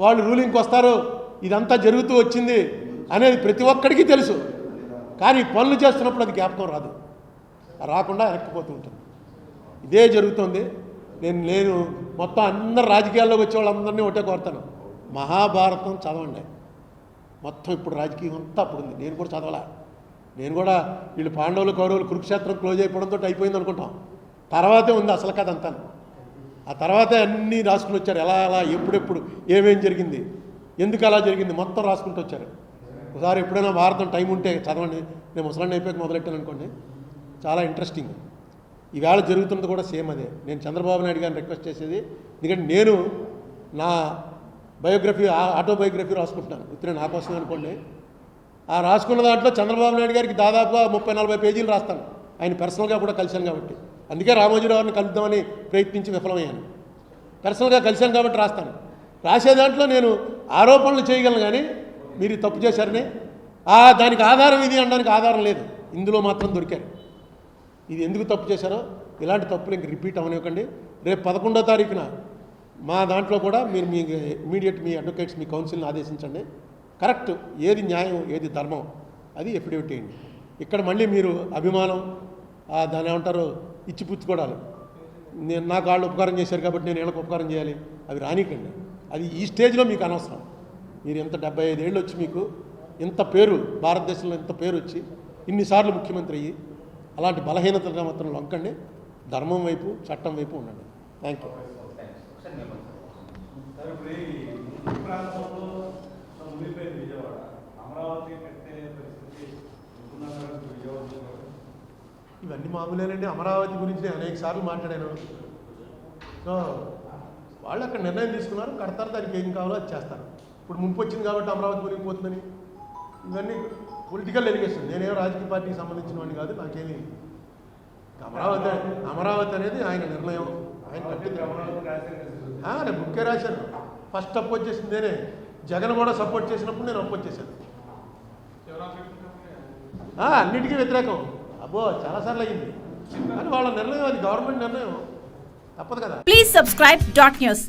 వాళ్ళు రూలింగ్కి వస్తారు ఇదంతా జరుగుతూ వచ్చింది అనేది ప్రతి ఒక్కడికి తెలుసు. కానీ పనులు చేస్తున్నప్పుడు అది జ్ఞాపకం రాదు. రాకుండా వెనక్కిపోతూ ఉంటుంది. ఇదే జరుగుతుంది. నేను నేను మొత్తం అందరు రాజకీయాల్లోకి వచ్చే వాళ్ళందరినీ ఒకటే కోరుతాను. మహాభారతం చదవండి. మొత్తం ఇప్పుడు రాజకీయం అంతా అప్పుడు ఉంది. నేను కూడా చదవాలా. నేను కూడా వీళ్ళు పాండవులు కౌరవులు కురుక్షేత్రం క్లోజ్ అయిపోవడంతో అయిపోయింది అనుకుంటాం. తర్వాతే ఉంది అసలు కదంతాను ఆ తర్వాతే అన్నీ రాసుకుని వచ్చారు. ఎలా ఎలా ఎప్పుడెప్పుడు ఏమేం జరిగింది ఎందుకు అలా జరిగింది మొత్తం రాసుకుంటూ వచ్చారు. ఒకసారి ఎప్పుడైనా భారతం టైం ఉంటే చదవండి. నేను ముసలాన్ని అయిపోయాక మొదలెట్టాను అనుకోండి. చాలా ఇంట్రెస్టింగ్ ఈవేళ జరుగుతున్నది కూడా సేమ్ అదే. నేను చంద్రబాబు నాయుడు గారిని రిక్వెస్ట్ చేసేది. ఎందుకంటే నేను నా బయోగ్రఫీ ఆటోబయోగ్రఫీ రాసుకుంటున్నాను. ఉత్తరే నా కోసం అనుకోండి. ఆ రాసుకున్న దాంట్లో చంద్రబాబు నాయుడు గారికి దాదాపుగా ముప్పై నలభై పేజీలు రాస్తాను. ఆయన పర్సనల్గా కూడా కలిశాను కాబట్టి. అందుకే రామోజీరావుని కలుద్దామని ప్రయత్నించి విఫలమయ్యాను. పర్సనల్గా కలిశాను కాబట్టి రాస్తాను. రాసే దాంట్లో నేను ఆరోపణలు చేయగలను కానీ మీరు తప్పు చేశారని ఆ దానికి ఆధారం ఇది అనడానికి ఆధారం లేదు. ఇందులో మాత్రం దొరికారు. ఇది ఎందుకు తప్పు చేశారో ఇలాంటి తప్పులు ఇంక రిపీట్ అవనివ్వకండి రేపు పదకొండో తారీఖున మా దాంట్లో కూడా మీరు మీ ఇమీడియట్ మీ అడ్వకేట్స్ మీ కౌన్సిల్ని ఆదేశించండి. కరెక్ట్ ఏది న్యాయం ఏది ధర్మం అది ఎఫిడేవిట్ చేయండి ఇక్కడ మళ్ళీ మీరు అభిమానం దాని ఏమంటారు? ఇచ్చిపుచ్చుకోవడాలు నేను నాకు వాళ్ళు ఉపకారం చేశారు కాబట్టి నేను వీళ్ళకి ఉపకారం చేయాలి. అవి రానికండి. అది ఈ స్టేజ్లో మీకు అనవసరం. మీరు ఎంత డెబ్బై ఐదేళ్ళు వచ్చి మీకు ఇంత పేరు భారతదేశంలో ఇంత పేరు వచ్చి ఇన్నిసార్లు ముఖ్యమంత్రి అయ్యి అలాంటి బలహీనతలు మాత్రం లొంకండి. ధర్మం వైపు చట్టం వైపు ఉండండి. థ్యాంక్ యూ ఇవన్నీ మామూలేనండి. అమరావతి గురించి నేను అనేక సార్లు మాట్లాడాను. సో వాళ్ళు అక్కడ నిర్ణయం తీసుకున్నారు. కడతారు దానికి ఏం కావాలో అది చేస్తారు. ఇప్పుడు ముంపు వచ్చింది కాబట్టి అమరావతి మునిగిపోతుందని. ఇవన్నీ పొలిటికల్ ఎలిగేషన్ నేనేం రాజకీయ పార్టీకి సంబంధించిన వాడిని కాదు నాకేమి. అమరావతి అమరావతి అనేది ఆయన నిర్ణయం. ఆయన కట్టింది బుక్కే రాశాను ఫస్ట్ అపోజ్ చేసింది నేనే జగన్ కూడా సపోర్ట్ చేసినప్పుడు నేను అపోజ్ చేశాను అన్నిటికీ వ్యతిరేకం. అబ్బో చాలాసార్లు అయ్యింది. కానీ వాళ్ళ నిర్ణయం అది గవర్నమెంట్ నిర్ణయం. తప్పదు కదా. Please subscribe dot news